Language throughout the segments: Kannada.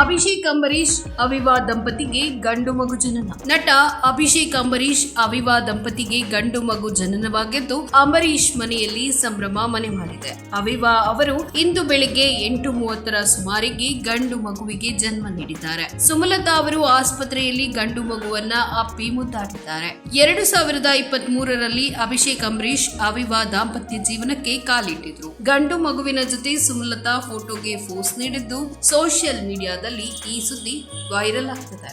ಅಭಿಷೇಕ್ ಅಂಬರೀಶ್ ಅವಿವಾ ದಂಪತಿಗೆ ಗಂಡು ಮಗು ಜನನ. ನಟ ಅಭಿಷೇಕ್ ಅಂಬರೀಶ್ ಅವಿವಾ ದಂಪತಿಗೆ ಗಂಡು ಮಗು ಜನನವಾಗಿದ್ದು ಅಂಬರೀಶ್ ಮನೆಯಲ್ಲಿ ಸಂಭ್ರಮ ಮನೆ ಮಾಡಿದೆ. ಅವಿವಾ ಅವರು ಇಂದು ಬೆಳಿಗ್ಗೆ ಎಂಟು ಮೂವತ್ತರ ಸುಮಾರಿಗೆ ಗಂಡು ಮಗುವಿಗೆ ಜನ್ಮ ನೀಡಿದ್ದಾರೆ. ಸುಮಲತಾ ಅವರು ಆಸ್ಪತ್ರೆಯಲ್ಲಿ ಗಂಡು ಮಗುವನ್ನ ಅಪ್ಪಿ ಮುದ್ದಾಡಿದ್ದಾರೆ. ಎರಡು ಸಾವಿರದ ಇಪ್ಪತ್ತ್ ಮೂರರಲ್ಲಿ ಅಭಿಷೇಕ್ ಅಂಬರೀಶ್ ಅವಿವಾ ದಾಂಪತ್ಯ ಜೀವನಕ್ಕೆ ಕಾಲಿಟ್ಟಿದ್ರು. ಗಂಡು ಮಗುವಿನ ಜೊತೆ ಸುಮಲತಾ ಫೋಟೋಗೆ ಫೋಸ್ ನೀಡಿದ್ದು ಸೋಷಿಯಲ್ ಮೀಡಿಯಾದಲ್ಲಿ ಈ ಸುದ್ದಿ ವೈರಲ್ ಆಗ್ತದೆ.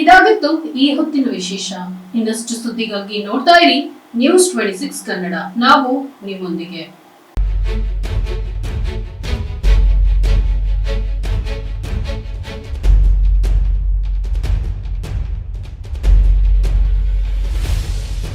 ಇದಾಗಿತ್ತು ಈ ಹೊತ್ತಿನ ವಿಶೇಷ. ಇನ್ನಷ್ಟು ಸುದ್ದಿಗಾಗಿ ನೋಡ್ತಾ ಇರಿ ನ್ಯೂಸ್ ಟ್ವೆಂಟಿ ಸಿಕ್ಸ್ ಕನ್ನಡ. ನಾವು ನಿಮ್ಮೊಂದಿಗೆ.